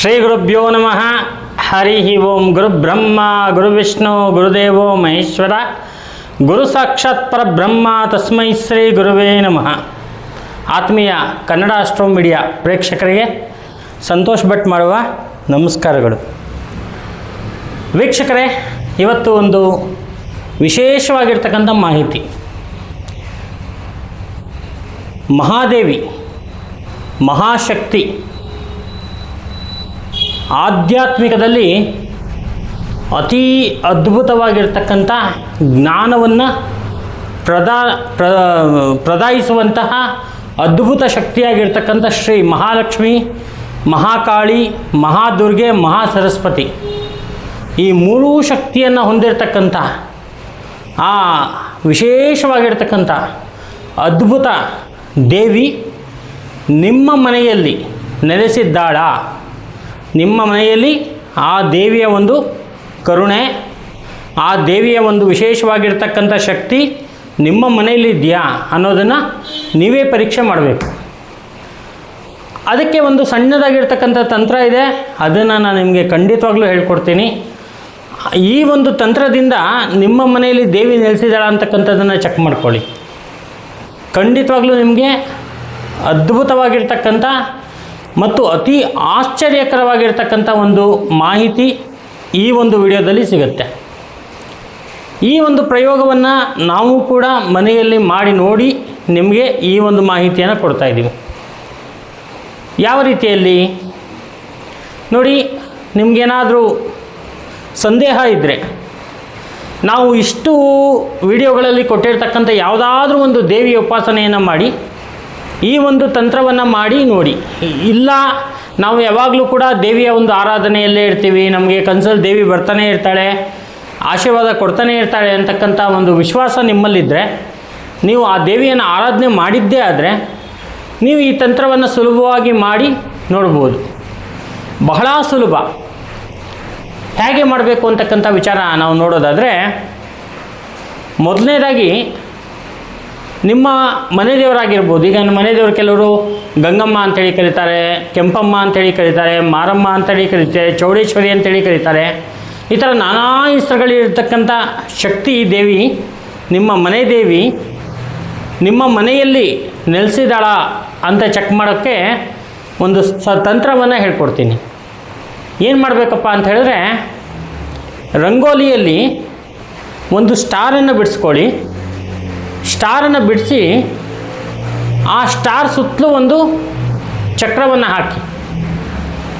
ಶ್ರೀ ಗುರುಭ್ಯೋ ನಮಃ. ಹರಿ ಓಂ ಗುರು ಬ್ರಹ್ಮ, ಗುರು ವಿಷ್ಣು, ಗುರುದೇವೋ ಮಹೇಶ್ವರ. ಗುರು ಸಾಕ್ಷಾತ್ ಪರಬ್ರಹ್ಮ ತಸ್ಮೈ ಶ್ರೀ ಗುರುವೇ ನಮಃ. ಆತ್ಮೀಯ ಕನ್ನಡ ಅಸ್ಟ್ರೋ ಮೀಡಿಯಾ ಪ್ರೇಕ್ಷಕರಿಗೆ ಸಂತೋಷ್ ಭಟ್ ಮಾಡುವ ನಮಸ್ಕಾರಗಳು. ವೀಕ್ಷಕರೇ, ಇವತ್ತು ಒಂದು ವಿಶೇಷವಾಗಿರ್ತಕ್ಕಂಥ ಮಾಹಿತಿ. ಮಹಾದೇವಿ, ಮಹಾಶಕ್ತಿ ಆಧ್ಯಾತ್ಮಿಕದಲ್ಲಿ ಅತೀ ಅದ್ಭುತವಾಗಿರ್ತಕ್ಕಂಥ ಜ್ಞಾನವನ್ನು ಪ್ರದಾ ಪ್ರ, ಪ್ರದಾಯಿಸುವಂತಹ ಅದ್ಭುತ ಶಕ್ತಿಯಾಗಿರ್ತಕ್ಕಂಥ ಶ್ರೀ ಮಹಾಲಕ್ಷ್ಮಿ, ಮಹಾಕಾಳಿ, ಮಹಾದುರ್ಗೆ, ಮಹಾಸರಸ್ವತಿ. ಈ ಮೂರೂ ಶಕ್ತಿಯನ್ನು ಹೊಂದಿರತಕ್ಕಂಥ, ಆ ವಿಶೇಷವಾಗಿರ್ತಕ್ಕಂಥ ಅದ್ಭುತ ದೇವಿ ನಿಮ್ಮ ಮನೆಯಲ್ಲಿ ನೆಲೆಸಿದ್ದಾಳ? ನಿಮ್ಮ ಮನೆಯಲ್ಲಿ ಆ ದೇವಿಯ ಒಂದು ಕರುಣೆ, ಆ ದೇವಿಯ ಒಂದು ವಿಶೇಷವಾಗಿರ್ತಕ್ಕಂಥ ಶಕ್ತಿ ನಿಮ್ಮ ಮನೆಯಲ್ಲಿ ಇದೆಯಾ ಅನ್ನೋದನ್ನು ನೀವೇ ಪರೀಕ್ಷೆ ಮಾಡಬೇಕು. ಅದಕ್ಕೆ ಒಂದು ಸಣ್ಣದಾಗಿರ್ತಕ್ಕಂಥ ತಂತ್ರ ಇದೆ, ಅದನ್ನು ನಾನು ನಿಮಗೆ ಖಂಡಿತವಾಗ್ಲೂ ಹೇಳ್ಕೊಡ್ತೀನಿ. ಈ ಒಂದು ತಂತ್ರದಿಂದ ನಿಮ್ಮ ಮನೆಯಲ್ಲಿ ದೇವಿ ನೆಲೆಸಿದಾಳ ಅಂತಕ್ಕಂಥದ್ದನ್ನು ಚೆಕ್ ಮಾಡ್ಕೊಳ್ಳಿ. ಖಂಡಿತವಾಗ್ಲೂ ನಿಮಗೆ ಅದ್ಭುತವಾಗಿರ್ತಕ್ಕಂಥ ಮತ್ತು ಅತಿ ಆಶ್ಚರ್ಯಕರವಾಗಿರ್ತಕ್ಕಂಥ ಒಂದು ಮಾಹಿತಿ ಈ ಒಂದು ವಿಡಿಯೋದಲ್ಲಿ ಸಿಗುತ್ತೆ. ಈ ಒಂದು ಪ್ರಯೋಗವನ್ನು ನಾವು ಕೂಡ ಮನೆಯಲ್ಲಿ ಮಾಡಿ ನೋಡಿ ನಿಮಗೆ ಈ ಒಂದು ಮಾಹಿತಿಯನ್ನು ಕೊಡ್ತಾ ಇದ್ದೀವಿ. ಯಾವ ರೀತಿಯಲ್ಲಿ? ನೋಡಿ, ನಿಮಗೇನಾದರೂ ಸಂದೇಹ ಇದ್ದರೆ ನಾವು ಇಷ್ಟು ವಿಡಿಯೋಗಳಲ್ಲಿ ಕೊಟ್ಟಿರ್ತಕ್ಕಂಥ ಯಾವುದಾದ್ರೂ ಒಂದು ದೇವಿಯ ಉಪಾಸನೆಯನ್ನು ಮಾಡಿ ಈ ಒಂದು ತಂತ್ರವನ್ನು ಮಾಡಿ ನೋಡಿ. ಇಲ್ಲ, ನಾವು ಯಾವಾಗಲೂ ಕೂಡ ದೇವಿಯ ಒಂದು ಆರಾಧನೆಯಲ್ಲೇ ಇರ್ತೀವಿ, ನಮಗೆ ಕನ್ಸಲ್ಲಿ ದೇವಿ ಬರ್ತಾನೆ ಇರ್ತಾಳೆ, ಆಶೀರ್ವಾದ ಕೊಡ್ತಾನೆ ಇರ್ತಾಳೆ ಅಂತಕ್ಕಂಥ ಒಂದು ವಿಶ್ವಾಸ ನಿಮ್ಮಲ್ಲಿದ್ದರೆ ನೀವು ಆ ದೇವಿಯನ್ನು ಆರಾಧನೆ ಮಾಡಿದ್ದೇ ಆದರೆ, ನೀವು ಈ ತಂತ್ರವನ್ನು ಸುಲಭವಾಗಿ ಮಾಡಿ ನೋಡ್ಬೋದು. ಬಹಳ ಸುಲಭ. ಹೇಗೆ ಮಾಡಬೇಕು ಅಂತಕ್ಕಂಥ ವಿಚಾರ ನಾವು ನೋಡೋದಾದರೆ, ಮೊದಲನೇದಾಗಿ ನಿಮ್ಮ ಮನೆ ದೇವರಾಗಿರ್ಬೋದು ಈಗ ಮನೆ ದೇವರು ಕೆಲವರು ಗಂಗಮ್ಮ ಅಂತೇಳಿ ಕರೀತಾರೆ, ಕೆಂಪಮ್ಮ ಅಂತೇಳಿ ಕರೀತಾರೆ, ಮಾರಮ್ಮ ಅಂತೇಳಿ ಕರೀತಾರೆ ಚೌಡೇಶ್ವರಿ ಅಂತೇಳಿ ಕರೀತಾರೆ. ಈ ಥರ ನಾನಾ ಹೆಸರುಗಳಿರ್ತಕ್ಕಂಥ ಶಕ್ತಿ ದೇವಿ, ನಿಮ್ಮ ಮನೆ ದೇವಿ ನಿಮ್ಮ ಮನೆಯಲ್ಲಿ ನೆಲೆಸಿದಾಳ ಅಂತ ಚೆಕ್ ಮಾಡೋಕ್ಕೆ ಒಂದು ಸ ತಂತ್ರವನ್ನು ಹೇಳ್ಕೊಡ್ತೀನಿ. ಏನು ಮಾಡಬೇಕಪ್ಪ ಅಂತ ಹೇಳಿದ್ರೆ, ರಂಗೋಲಿಯಲ್ಲಿ ಒಂದು ಸ್ಟಾರನ್ನು ಬಿಡಿಸ್ಕೊಳ್ಳಿ. ಸ್ಟಾರನ್ನು ಬಿಡಿಸಿ ಆ ಸ್ಟಾರ್ ಸುತ್ತಲೂ ಒಂದು ಚಕ್ರವನ್ನು ಹಾಕಿ.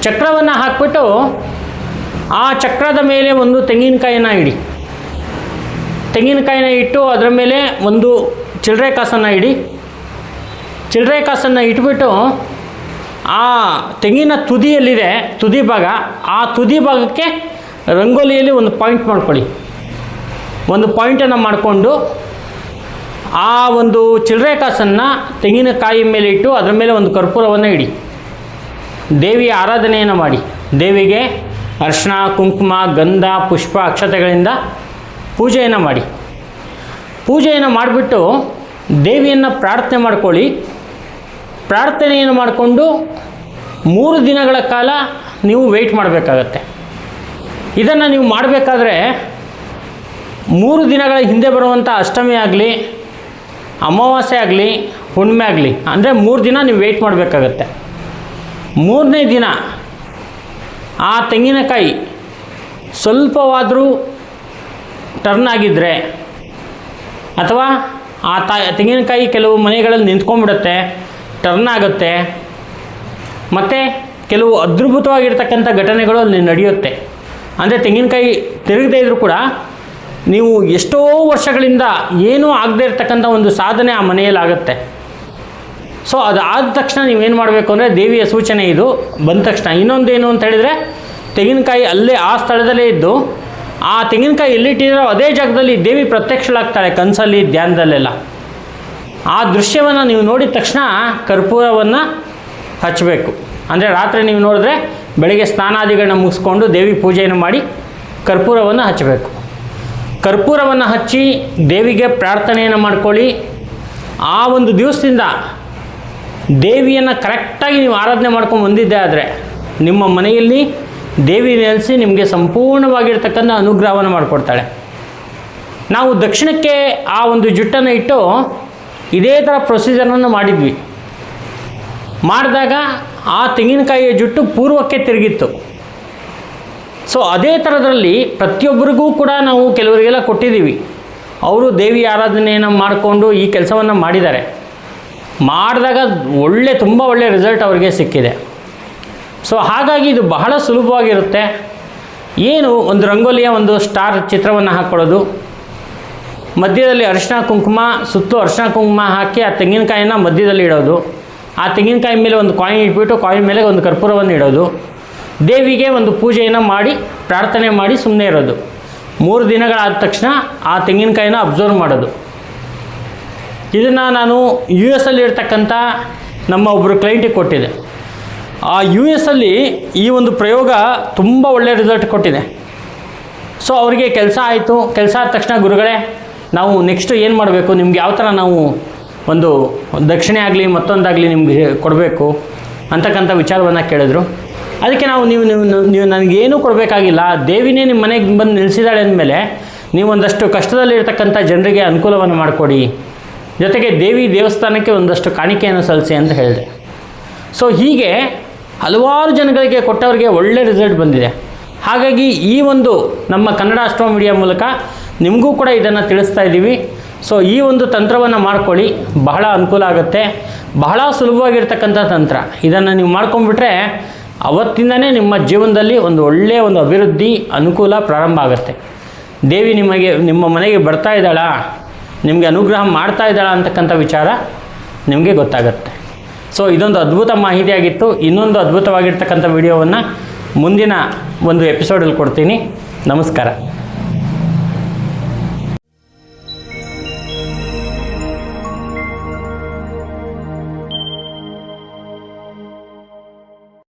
ಚಕ್ರವನ್ನು ಹಾಕಿಬಿಟ್ಟು ಆ ಚಕ್ರದ ಮೇಲೆ ಒಂದು ತೆಂಗಿನಕಾಯಿನ ಇಡಿ. ತೆಂಗಿನಕಾಯಿನ ಇಟ್ಟು ಅದರ ಮೇಲೆ ಒಂದು ಚಿಲ್ಲರೆ ಕಾಸನ್ನು ಇಡಿ. ಚಿಲ್ಲರೆ ಕಾಸನ್ನು ಇಟ್ಬಿಟ್ಟು ಆ ತೆಂಗಿನ ತುದಿಯಲ್ಲಿದೆ, ತುದಿ ಭಾಗ. ಆ ತುದಿ ಭಾಗಕ್ಕೆ ರಂಗೋಲಿಯಲ್ಲಿ ಒಂದು ಪಾಯಿಂಟ್ ಮಾಡ್ಕೊಳ್ಳಿ. ಒಂದು ಪಾಯಿಂಟನ್ನು ಮಾಡಿಕೊಂಡು ಆ ಒಂದು ಚಿಲ್ಲರೆ ಕಾಸನ್ನು ತೆಂಗಿನಕಾಯಿ ಮೇಲೆ ಇಟ್ಟು ಅದರ ಮೇಲೆ ಒಂದು ಕರ್ಪೂರವನ್ನು ಇಡಿ. ದೇವಿಯ ಆರಾಧನೆಯನ್ನು ಮಾಡಿ. ದೇವಿಗೆ ಅರ್ಶಿಣ, ಕುಂಕುಮ, ಗಂಧ, ಪುಷ್ಪ ಅಕ್ಷತೆಗಳಿಂದ ಪೂಜೆಯನ್ನು ಮಾಡಿ. ಪೂಜೆಯನ್ನು ಮಾಡಿಬಿಟ್ಟು ದೇವಿಯನ್ನು ಪ್ರಾರ್ಥನೆ ಮಾಡ್ಕೊಳ್ಳಿ. ಪ್ರಾರ್ಥನೆಯನ್ನು ಮಾಡಿಕೊಂಡು ಮೂರು ದಿನಗಳ ಕಾಲ ನೀವು ವೆಯ್ಟ್ ಮಾಡಬೇಕಾಗತ್ತೆ. ಇದನ್ನು ನೀವು ಮಾಡಬೇಕಾದ್ರೆ ಮೂರು ದಿನಗಳ ಹಿಂದೆ ಬರುವಂಥ ಅಷ್ಟಮಿ ಆಗಲಿ ಅಮಾವಾಸ್ಯೆ ಆಗಲಿ, ಹುಣ್ಣಿಮೆ ಆಗಲಿ, ಅಂದರೆ ಮೂರು ದಿನ ನೀವು ವೆಯ್ಟ್ ಮಾಡಬೇಕಾಗತ್ತೆ. ಮೂರನೇ ದಿನ ಆ ತೆಂಗಿನಕಾಯಿ ಸ್ವಲ್ಪವಾದರೂ ಟರ್ನ್ ಆಗಿದ್ದರೆ ಅಥವಾ ಆ ತೆಂಗಿನಕಾಯಿ ಕೆಲವು ಮನೆಗಳಲ್ಲಿ ನಿಂತ್ಕೊಂಡ್ಬಿಡುತ್ತೆ ಟರ್ನ್ ಆಗುತ್ತೆ, ಮತ್ತು ಕೆಲವು ಅದ್ಭುತವಾಗಿರ್ತಕ್ಕಂಥ ಘಟನೆಗಳು ಅಲ್ಲಿ ನಡೆಯುತ್ತೆ. ಅಂದರೆ ತೆಂಗಿನಕಾಯಿ ತಿರುಗದೇ ಇದ್ದರೂ ಕೂಡ ನೀವು ಎಷ್ಟೋ ವರ್ಷಗಳಿಂದ ಏನೂ ಆಗದೇ ಇರತಕ್ಕಂಥ ಒಂದು ಸಾಧನೆ ಆ ಮನೆಯಲ್ಲಿ ಆಗುತ್ತೆ ಸೊ ಅದು ಆದ ತಕ್ಷಣ ನೀವೇನು ಮಾಡಬೇಕು ಅಂದರೆ ದೇವಿಯ ಸೂಚನೆ ಇದು, ಬಂದ ತಕ್ಷಣ. ಇನ್ನೊಂದೇನು ಅಂತ ಹೇಳಿದರೆ, ತೆಂಗಿನಕಾಯಿ ಅಲ್ಲೇ ಆ ಸ್ಥಳದಲ್ಲೇ ಇದ್ದು, ಆ ತೆಂಗಿನಕಾಯಿ ಎಲ್ಲಿಟ್ಟಿರೋ ಅದೇ ಜಾಗದಲ್ಲಿ ದೇವಿ ಪ್ರತ್ಯಕ್ಷಳಾಗ್ತಾಳೆ ಕನಸಲ್ಲಿ, ಧ್ಯಾನದಲ್ಲೆಲ್ಲ. ಆ ದೃಶ್ಯವನ್ನು ನೀವು ನೋಡಿದ ತಕ್ಷಣ ಕರ್ಪೂರವನ್ನು ಹಚ್ಚಬೇಕು ಅಂದರೆ ರಾತ್ರಿ ನೀವು ನೋಡಿದ್ರೆ ಬೆಳಗ್ಗೆ ಸ್ನಾನಾದಿಗಳನ್ನ ಮುಗಿಸ್ಕೊಂಡು ದೇವಿ ಪೂಜೆಯನ್ನು ಮಾಡಿ ಕರ್ಪೂರವನ್ನು ಹಚ್ಚಬೇಕು ಕರ್ಪೂರವನ್ನು ಹಚ್ಚಿ ದೇವಿಗೆ ಪ್ರಾರ್ಥನೆಯನ್ನು ಮಾಡ್ಕೊಳ್ಳಿ. ಆ ಒಂದು ದಿವಸದಿಂದ ದೇವಿಯನ್ನು ಕರೆಕ್ಟಾಗಿ ನೀವು ಆರಾಧನೆ ಮಾಡ್ಕೊಂಡು ಬಂದಿದ್ದೆ ಆದರೆ ನಿಮ್ಮ ಮನೆಯಲ್ಲಿ ದೇವಿ ನೆಲೆಸಿ ನಿಮಗೆ ಸಂಪೂರ್ಣವಾಗಿರ್ತಕ್ಕಂಥ ಅನುಗ್ರಹವನ್ನು ಮಾಡಿಕೊಡ್ತಾಳೆ. ನಾವು ದಕ್ಷಿಣಕ್ಕೆ ಆ ಒಂದು ಜುಟ್ಟನ್ನು ಇಟ್ಟು ಇದೇ ಥರ ಪ್ರೊಸೀಜರನ್ನು ಮಾಡಿದ್ವಿ. ಮಾಡಿದಾಗ ಆ ತೆಂಗಿನಕಾಯಿಯ ಜುಟ್ಟು ಪೂರ್ವಕ್ಕೆ ತಿರುಗಿತ್ತು. ಸೊ ಅದೇ ಥರದ್ರಲ್ಲಿ ಪ್ರತಿಯೊಬ್ಬರಿಗೂ ಕೂಡ ನಾವು ಕೆಲವರಿಗೆಲ್ಲ ಕೊಟ್ಟಿದ್ದೀವಿ. ಅವರು ದೇವಿ ಆರಾಧನೆಯನ್ನು ಮಾಡಿಕೊಂಡು ಈ ಕೆಲಸವನ್ನು ಮಾಡಿದ್ದಾರೆ. ಮಾಡಿದಾಗ ಒಳ್ಳೆ, ತುಂಬ ಒಳ್ಳೆ ರಿಸಲ್ಟ್ ಅವರಿಗೆ ಸಿಕ್ಕಿದೆ. ಸೊ ಹಾಗಾಗಿ ಇದು ಬಹಳ ಸುಲಭವಾಗಿರುತ್ತೆ. ಏನು ಒಂದು ರಂಗೋಲಿಯ ಒಂದು ಸ್ಟಾರ್ ಚಿತ್ರವನ್ನು ಹಾಕ್ಕೊಳ್ಳೋದು ಮಧ್ಯದಲ್ಲಿ ಅರಿಶಿನ ಕುಂಕುಮ, ಸುತ್ತು ಅರಿಶಿನ ಕುಂಕುಮ ಹಾಕಿ ಆ ತೆಂಗಿನಕಾಯಿನ ಮಧ್ಯದಲ್ಲಿ ಇಡೋದು. ಆ ತೆಂಗಿನಕಾಯಿ ಮೇಲೆ ಒಂದು ಕಾಯಿನ್ ಇಟ್ಬಿಟ್ಟು ಕಾಯಿನ್ ಮೇಲೆ ಒಂದು ಕರ್ಪೂರವನ್ನು ಇಡೋದು. ದೇವಿಗೆ ಒಂದು ಪೂಜೆಯನ್ನು ಮಾಡಿ, ಪ್ರಾರ್ಥನೆ ಮಾಡಿ ಸುಮ್ಮನೆ ಇರೋದು. ಮೂರು ದಿನಗಳಾದ ತಕ್ಷಣ ಆ ತೆಂಗಿನಕಾಯಿನ ಅಬ್ಸರ್ವ್ ಮಾಡೋದು. ಇದನ್ನು ನಾನು ಯು ಎಸ್ ಇರ್ತಕ್ಕಂಥ ನಮ್ಮ ಒಬ್ಬರು ಕ್ಲೈಂಟಿಗೆ ಕೊಟ್ಟಿದೆ ಆ ಯು ಎಸ್ ಅಲ್ಲಿ ಈ ಒಂದು ಪ್ರಯೋಗ ತುಂಬ ಒಳ್ಳೆಯ ರಿಸಲ್ಟ್ ಕೊಟ್ಟಿದೆ. ಸೊ ಅವರಿಗೆ ಕೆಲಸ ಆಯಿತು. ಕೆಲಸ ಆದ ತಕ್ಷಣ ಗುರುಗಳೇ, ನಾವು ನೆಕ್ಸ್ಟು ಏನು ಮಾಡಬೇಕು? ನಿಮ್ಗೆ ಯಾವ ಥರ ನಾವು ಒಂದು ದಕ್ಷಿಣೆ ಆಗಲಿ ಮತ್ತೊಂದಾಗಲಿ ನಿಮಗೆ ಕೊಡಬೇಕು ಅಂತಕ್ಕಂಥ ವಿಚಾರವನ್ನು ಕೇಳಿದ್ರು. ಅದಕ್ಕೆ ನಾವು ನೀವು ನೀವು ನೀವು ನನಗೇನೂ ಕೊಡಬೇಕಾಗಿಲ್ಲ. ದೇವಿನೇ ನಿಮ್ಮ ಮನೆಗೆ ಬಂದು ನಿಲ್ಲಿಸಿದಾಳೆ ಅಂದಮೇಲೆ ನೀವೊಂದಷ್ಟು ಕಷ್ಟದಲ್ಲಿರ್ತಕ್ಕಂಥ ಜನರಿಗೆ ಅನುಕೂಲವನ್ನು ಮಾಡಿಕೊಡಿ. ಜೊತೆಗೆ ದೇವಿ ದೇವಸ್ಥಾನಕ್ಕೆ ಒಂದಷ್ಟು ಕಾಣಿಕೆಯನ್ನು ಸಲ್ಲಿಸಿ ಅಂತ ಹೇಳಿದೆ. ಸೊ ಹೀಗೆ ಹಲವಾರು ಜನಗಳಿಗೆ ಕೊಟ್ಟವರಿಗೆ ಒಳ್ಳೆ ರಿಸಲ್ಟ್ ಬಂದಿದೆ. ಹಾಗಾಗಿ ಈ ಒಂದು ನಮ್ಮ ಕನ್ನಡ ಅಷ್ಟೋ ಮೀಡಿಯಾ ಮೂಲಕ ನಿಮಗೂ ಕೂಡ ಇದನ್ನು ತಿಳಿಸ್ತಾ ಇದ್ದೀವಿ. ಸೊ ಈ ಒಂದು ತಂತ್ರವನ್ನು ಮಾಡ್ಕೊಳ್ಳಿ. ಬಹಳ ಅನುಕೂಲ ಆಗುತ್ತೆ. ಬಹಳ ಸುಲಭವಾಗಿರ್ತಕ್ಕಂಥ ತಂತ್ರ. ಇದನ್ನು ನೀವು ಮಾಡ್ಕೊಂಡ್ಬಿಟ್ರೆ ಅವತ್ತಿಂದನೇ ನಿಮ್ಮ ಜೀವನದಲ್ಲಿ ಒಂದು ಒಳ್ಳೆಯ ಒಂದು ಅಭಿವೃದ್ಧಿ ಅನುಕೂಲ ಪ್ರಾರಂಭ ಆಗುತ್ತೆ. ದೇವಿ ನಿಮಗೆ, ನಿಮ್ಮ ಮನೆಗೆ ಬರ್ತಾ ಇದ್ದಾಳಾ? ನಿಮಗೆ ಅನುಗ್ರಹ ಮಾಡ್ತಾ ಇದ್ದಾಳ ಅಂತಕ್ಕಂಥ ವಿಚಾರ ನಿಮಗೆ ಗೊತ್ತಾಗುತ್ತೆ. ಸೊ ಇದೊಂದು ಅದ್ಭುತ ಮಾಹಿತಿಯಾಗಿತ್ತು. ಇನ್ನೊಂದು ಅದ್ಭುತವಾಗಿರ್ತಕ್ಕಂಥ ವಿಡಿಯೋವನ್ನು ಮುಂದಿನ ಒಂದು ಎಪಿಸೋಡಲ್ಲಿ ಕೊಡ್ತೀನಿ. ನಮಸ್ಕಾರ.